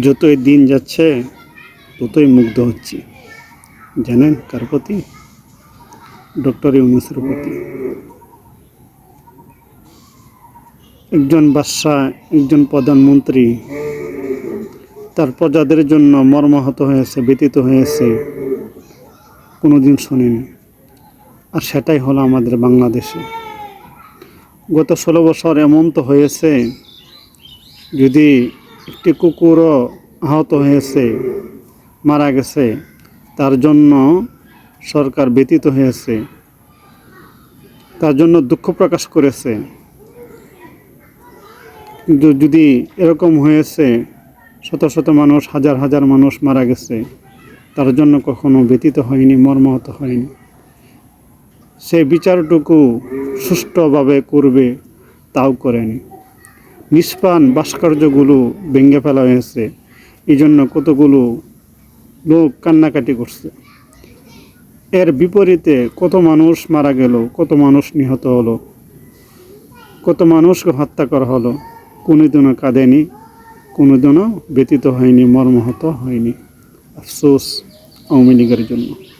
যতই দিন যাচ্ছে, ততই মুগ্ধ হচ্ছি। জানেন কার প্রতি? ডক্টর ইউনুসের প্রতি। একজন বাদশাহ, একজন প্রধানমন্ত্রী, তার প্রজাদের জন্য মর্মাহত হয়েছে, ব্যতীত হয়েছে, কোনোদিন শুনিনি। আর সেটাই হলো আমাদের বাংলাদেশে। গত ষোলো বছর এমন তো হয়েছে, যদি একটি কুকুরও আহত হয়েছে, মারা গেছে। তার জন্য সরকার ব্যতীত হয়েছে। তার জন্য দুঃখ প্রকাশ করেছে। কিন্তু যদি এরকম হয়েছে, শত শত মানুষ, হাজার হাজার মানুষ মারা গেছে, তার জন্য কখনো ব্যতীত হয়নি, মর্মাহত হয়নি। সেই বিচারটুকু সুষ্ঠুভাবে করবে, তাও করেনি। নিষ্পান ভাস্কর্যগুলো ভেঙে ফেলা হয়েছে। এই জন্য কতগুলো লোক কান্নাকাটি করছে। এর বিপরীতে কত মানুষ মারা গেল, কত মানুষ নিহত হলো, কত মানুষকে হত্যা করা হলো, কোনোদিনও কাঁদেনি, কোনোদিনও ব্যতীত হয়নি, মর্মাহত হয়নি। আফসোস আওয়ামী লীগের জন্য।